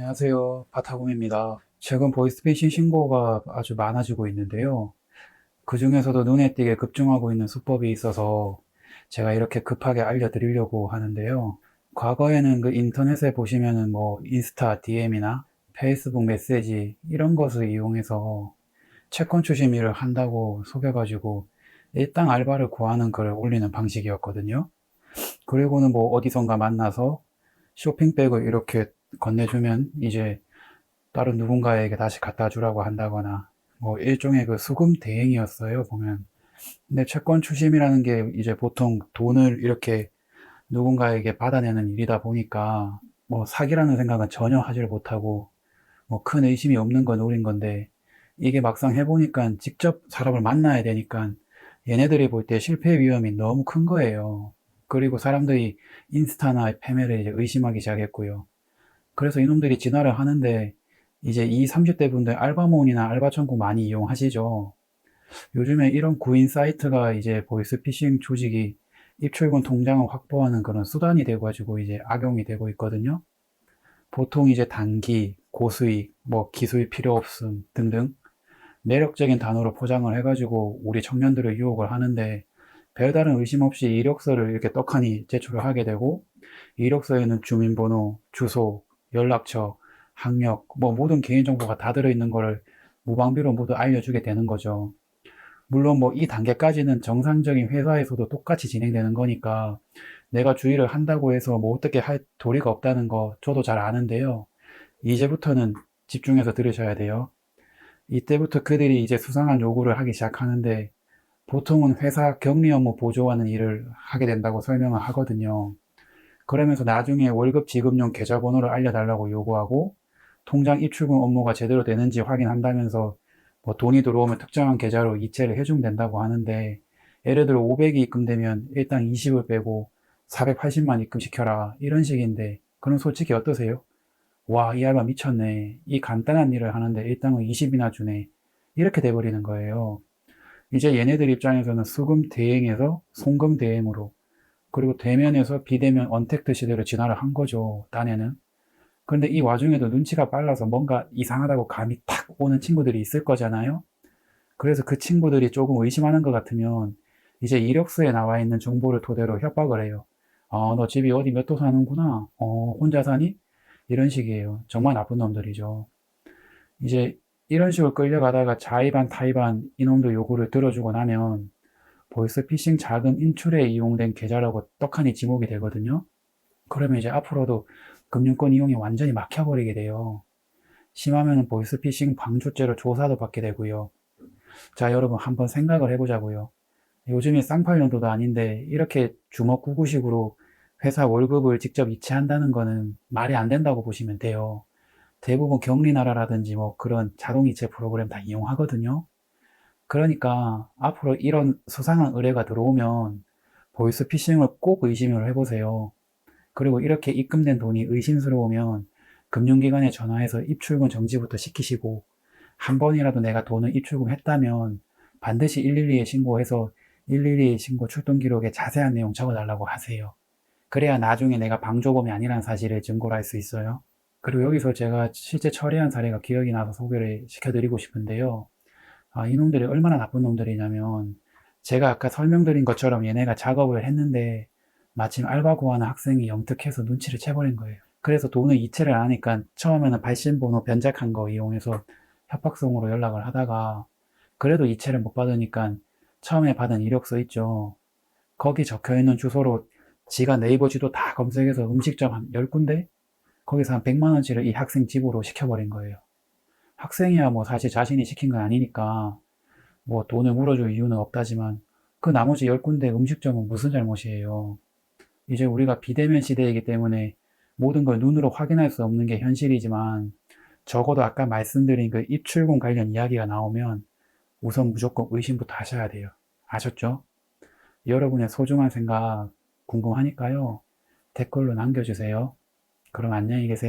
안녕하세요. 바타곰입니다. 최근 보이스피싱 신고가 아주 많아지고 있는데요. 그 중에서도 눈에 띄게 급증하고 있는 수법이 있어서 제가 이렇게 급하게 알려드리려고 하는데요. 과거에는 그 인터넷에 보시면은 뭐 인스타 DM이나 페이스북 메시지 이런 것을 이용해서 채권 추심 일을 한다고 속여가지고 일당 알바를 구하는 글을 올리는 방식이었거든요. 그리고는 뭐 어디선가 만나서 쇼핑백을 이렇게 건네주면 이제 다른 누군가에게 다시 갖다 주라고 한다거나 뭐 일종의 그 수금 대행이었어요 보면 근데 채권 추심이라는 게 이제 보통 돈을 이렇게 누군가에게 받아내는 일이다 보니까 뭐 사기라는 생각은 전혀 하지를 못하고 뭐 큰 의심이 없는 건 노린 건데 이게 막상 해보니까 직접 사람을 만나야 되니까 얘네들이 볼 때 실패 위험이 너무 큰 거예요. 그리고 사람들이 인스타나 패매를 이제 의심하기 시작했고요. 그래서 이놈들이 진화를 하는데 이제 이 30대 분들 알바몬이나 알바천국 많이 이용하시죠. 요즘에 이런 구인 사이트가 이제 보이스피싱 조직이 입출금 통장을 확보하는 그런 수단이 돼가지고 이제 악용이 되고 있거든요. 보통 이제 단기, 고수익, 뭐 기술 필요 없음 등등 매력적인 단어로 포장을 해가지고 우리 청년들을 유혹을 하는데 별다른 의심 없이 이력서를 이렇게 떡하니 제출을 하게 되고 이력서에는 주민번호, 주소, 연락처, 학력, 뭐 모든 개인정보가 다 들어있는 거를 무방비로 모두 알려주게 되는 거죠. 물론 뭐 이 단계까지는 정상적인 회사에서도 똑같이 진행되는 거니까 내가 주의를 한다고 해서 뭐 어떻게 할 도리가 없다는 거 저도 잘 아는데요. 이제부터는 집중해서 들으셔야 돼요. 이때부터 그들이 이제 수상한 요구를 하기 시작하는데 보통은 회사 격리 업무 보조하는 일을 하게 된다고 설명을 하거든요. 그러면서 나중에 월급 지급용 계좌번호를 알려달라고 요구하고 통장 입출금 업무가 제대로 되는지 확인한다면서 뭐 돈이 들어오면 특정한 계좌로 이체를 해주면 된다고 하는데 예를 들어 500이 입금되면 일당 20을 빼고 480만 입금시켜라 이런 식인데 그럼 솔직히 어떠세요? 와, 이 알바 미쳤네. 이 간단한 일을 하는데 일당을 20이나 주네. 이렇게 돼버리는 거예요. 이제 얘네들 입장에서는 수금 대행에서 송금 대행으로 그리고 대면에서 비대면 언택트 시대로 진화를 한 거죠. 딴에는. 그런데 이 와중에도 눈치가 빨라서 뭔가 이상하다고 감이 탁 오는 친구들이 있을 거잖아요. 그래서 그 친구들이 조금 의심하는 것 같으면 이제 이력서에 나와 있는 정보를 토대로 협박을 해요. 어, 너 집이 어디 몇 도 사는구나. 어, 혼자 사니? 이런 식이에요. 정말 나쁜 놈들이죠. 이제 이런 식으로 끌려가다가 자의반 타의반 이놈들 요구를 들어주고 나면 보이스피싱 자금 인출에 이용된 계좌라고 떡하니 지목이 되거든요. 그러면 이제 앞으로도 금융권 이용이 완전히 막혀버리게 돼요. 심하면 보이스피싱 방조죄로 조사도 받게 되고요. 자, 여러분 한번 생각을 해보자고요. 요즘에 쌍팔년도도 아닌데 이렇게 주먹구구식으로 회사 월급을 직접 이체한다는 거는 말이 안 된다고 보시면 돼요. 대부분 격리나라라든지 뭐 그런 자동이체 프로그램 다 이용하거든요. 그러니까 앞으로 이런 수상한 의뢰가 들어오면 보이스 피싱을 꼭 의심을 해보세요. 그리고 이렇게 입금된 돈이 의심스러우면 금융기관에 전화해서 입출금 정지부터 시키시고 한 번이라도 내가 돈을 입출금했다면 반드시 112에 신고해서 112 신고 출동 기록에 자세한 내용 적어달라고 하세요. 그래야 나중에 내가 방조범이 아니라는 사실을 증거를 할수 있어요. 그리고 여기서 제가 실제 처리한 사례가 기억이 나서 소개를 시켜드리고 싶은데요. 아, 이놈들이 얼마나 나쁜 놈들이냐면 제가 아까 설명드린 것처럼 얘네가 작업을 했는데 마침 알바 구하는 학생이 영특해서 눈치를 채버린 거예요. 그래서 돈을 이체를 안 하니까 처음에는 발신번호 변작한 거 이용해서 협박성으로 연락을 하다가 그래도 이체를 못 받으니까 처음에 받은 이력서 있죠. 거기 적혀 있는 주소로 지가 네이버 지도 다 검색해서 음식점 한 10군데? 거기서 한 100만원치를 이 학생 집으로 시켜버린 거예요. 학생이야 뭐 사실 자신이 시킨 건 아니니까 뭐 돈을 물어줄 이유는 없다지만 그 나머지 10군데 음식점은 무슨 잘못이에요. 이제 우리가 비대면 시대이기 때문에 모든 걸 눈으로 확인할 수 없는 게 현실이지만 적어도 아까 말씀드린 그 입출금 관련 이야기가 나오면 우선 무조건 의심부터 하셔야 돼요. 아셨죠? 여러분의 소중한 생각 궁금하니까요. 댓글로 남겨주세요. 그럼 안녕히 계세요.